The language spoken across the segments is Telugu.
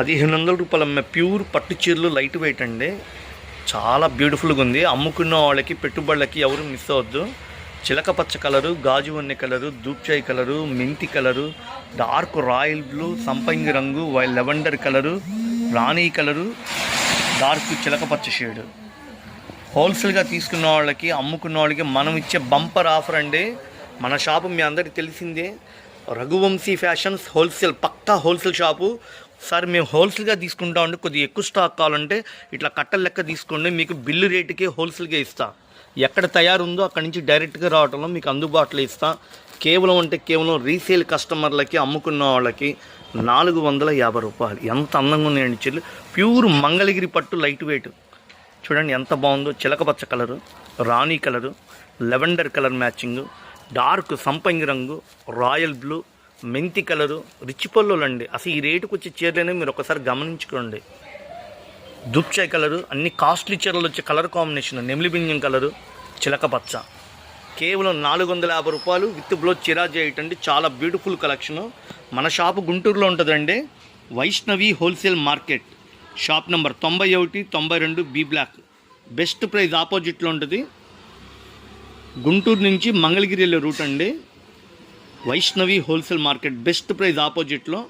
పదిహేను వందల రూపాయలు అమ్మే ప్యూర్ పట్టు చీరలు లైట్ వెయిట్ అండి. చాలా బ్యూటిఫుల్గా ఉంది. అమ్ముకున్న వాళ్ళకి పెట్టుబడులకి ఎవరు మిస్ అవ్వద్దు. చిలక పచ్చ కలరు గాజు వన్నె కలరు దూప్చాయి కలరు మెంతి కలరు డార్క్ రాయల్ బ్లూ సంపంగి రంగు వై- లెవెండర్ కలరు రాణి కలరు డార్క్ చిలక పచ్చ షేడు. హోల్సేల్గా తీసుకున్న వాళ్ళకి అమ్ముకున్న వాళ్ళకి మనం ఇచ్చే బంపర్ ఆఫర్ అండి. మన షాపు మీ అందరికీ తెలిసిందే. రఘువంశీ ఫ్యాషన్స్ హోల్సేల్ పక్కా హోల్సేల్ షాపు. సార్ మేము హోల్సేల్గా తీసుకుంటా ఉంటే కొద్దిగా ఎక్కువ స్టాక్ కావాలంటే ఇట్లా కట్టలు లెక్క తీసుకోండి మీకు బిల్లు రేటుకే హోల్సేల్గా ఇస్తా. ఎక్కడ తయారు ఉందో అక్కడి నుంచి డైరెక్ట్గా రావడంలో మీకు అందుబాటులో ఇస్తా. కేవలం అంటే కేవలం రీసేల్ కస్టమర్లకి అమ్ముకున్న వాళ్ళకి నాలుగు వందల యాభై రూపాయలు. ఎంత అందంగా ఉన్నాయండి చెల్లి. ప్యూర్ మంగళగిరి పట్టు లైట్ వెయిట్. చూడండి ఎంత బాగుందో. చిలకపచ్చ కలరు రాణి colour lavender colour matching dark సంపంగి రంగు రాయల్ బ్లూ మెంతి కలరు రిచ్ పల్లులు అండి అసలు ఈ రేటుకు వచ్చే చీరలనే మీరు ఒకసారి గమనించుకోండి. దుప్చాయ్ కలరు అన్ని కాస్ట్లీ చీరలు వచ్చే కలర్ కాంబినేషన్ నెమిలి బింజం కలరు చిలక పచ్చ. కేవలం నాలుగు వందల యాభై రూపాయలు విత్ బ్లౌజ్ చిరాజ్ చేయటండి. చాలా బ్యూటిఫుల్ కలెక్షను. మన షాపు గుంటూరులో ఉంటుందండి. Vaishnavi wholesale market. Shop number తొంభై ఒకటి తొంభై రెండు బి బ్లాక్. బెస్ట్ ప్రైస్ ఆపోజిట్లో ఉంటుంది. గుంటూరు నుంచి మంగళగిరి వెళ్ళే రూట్ అండి. Vaishnavi wholesale market best price ఆపోజిట్లో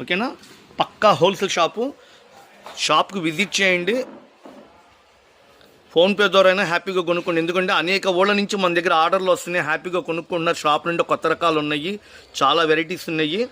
ఓకేనా? పక్కా హోల్సేల్ షాపు. షాప్కి విజిట్ చేయండి. ఫోన్పే ద్వారా అయినా హ్యాపీగా కొనుక్కోండి. ఎందుకంటే అనేక ఓళ్ళ నుంచి మన దగ్గర ఆర్డర్లు వస్తున్నాయి. హ్యాపీగా కొనుక్కున్న షాప్ నుండి కొత్త రకాలు ఉన్నాయి. చాలా వెరైటీస్ ఉన్నాయి.